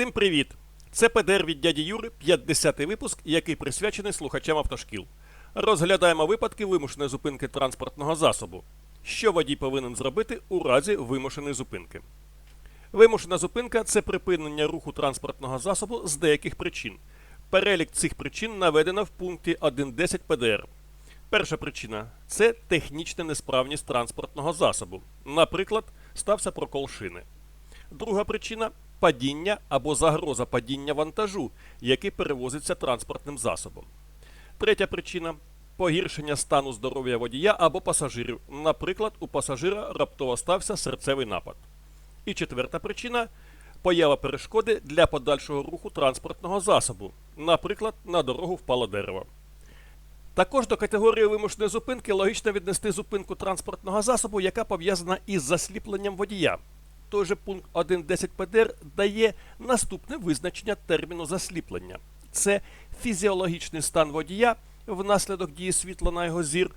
Всім привіт! Це ПДР від дяді Юри, 50-й випуск, який присвячений слухачам автошкіл. Розглядаємо випадки вимушеної зупинки транспортного засобу. Що водій повинен зробити у разі вимушеної зупинки? Вимушена зупинка це припинення руху транспортного засобу з деяких причин. Перелік цих причин наведено в пункті 1.10 ПДР. Перша причина це технічна несправність транспортного засобу. Наприклад, стався прокол шини. Друга причина падіння або загроза падіння вантажу, який перевозиться транспортним засобом. Третя причина погіршення стану здоров'я водія або пасажирів. Наприклад, у пасажира раптово стався серцевий напад. І четверта причина поява перешкоди для подальшого руху транспортного засобу. Наприклад, на дорогу впало дерево. Також до категорії вимушеної зупинки логічно віднести зупинку транспортного засобу, яка пов'язана із засліпленням водія. Той же пункт 1.10 ПДР дає наступне визначення терміну засліплення. Це фізіологічний стан водія внаслідок дії світла на його зір,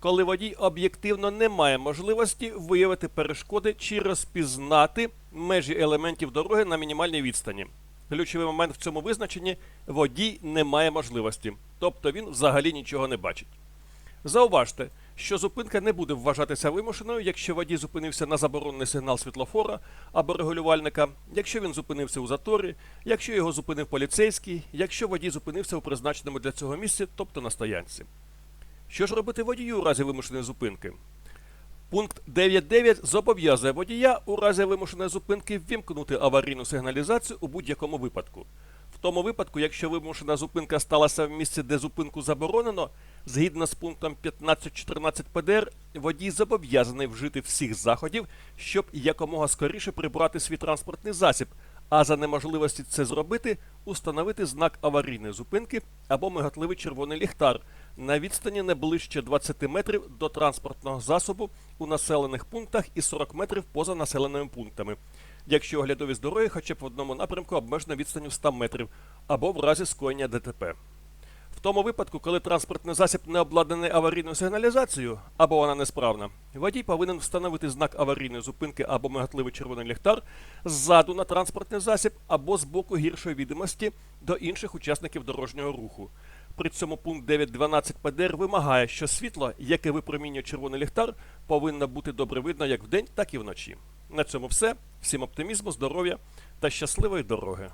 коли водій об'єктивно не має можливості виявити перешкоди чи розпізнати межі елементів дороги на мінімальній відстані. Ключовий момент в цьому визначенні водій не має можливості, тобто він взагалі нічого не бачить. Зауважте, що зупинка не буде вважатися вимушеною, якщо водій зупинився на заборонений сигнал світлофора або регулювальника, якщо він зупинився у заторі, якщо його зупинив поліцейський, якщо водій зупинився у призначеному для цього місці, тобто на стоянці. Що ж робити водію у разі вимушеної зупинки? Пункт 9.9 зобов'язує водія у разі вимушеної зупинки ввімкнути аварійну сигналізацію у будь-якому випадку. В тому випадку, якщо вимушена зупинка сталася в місці, де зупинку заборонено, згідно з пунктом 15.14 ПДР, водій зобов'язаний вжити всіх заходів, щоб якомога скоріше прибрати свій транспортний засіб, а за неможливості це зробити, установити знак аварійної зупинки або мигатливий червоний ліхтар на відстані не ближче 20 метрів до транспортного засобу у населених пунктах і 40 метрів поза населеними пунктами, якщо оглядовість дороги хоча б в одному напрямку обмежена відстанню 100 метрів, або в разі скоєння ДТП. В тому випадку, коли транспортний засіб не обладнаний аварійною сигналізацією або вона несправна, водій повинен встановити знак аварійної зупинки або мигатливий червоний ліхтар ззаду на транспортний засіб або з боку гіршої відомості до інших учасників дорожнього руху. При цьому пункт 9.12 ПДР вимагає, що світло, яке випромінює червоний ліхтар, повинно бути добре видно як вдень, так і вночі. На цьому все. Всім оптимізму, здоров'я та щасливої дороги.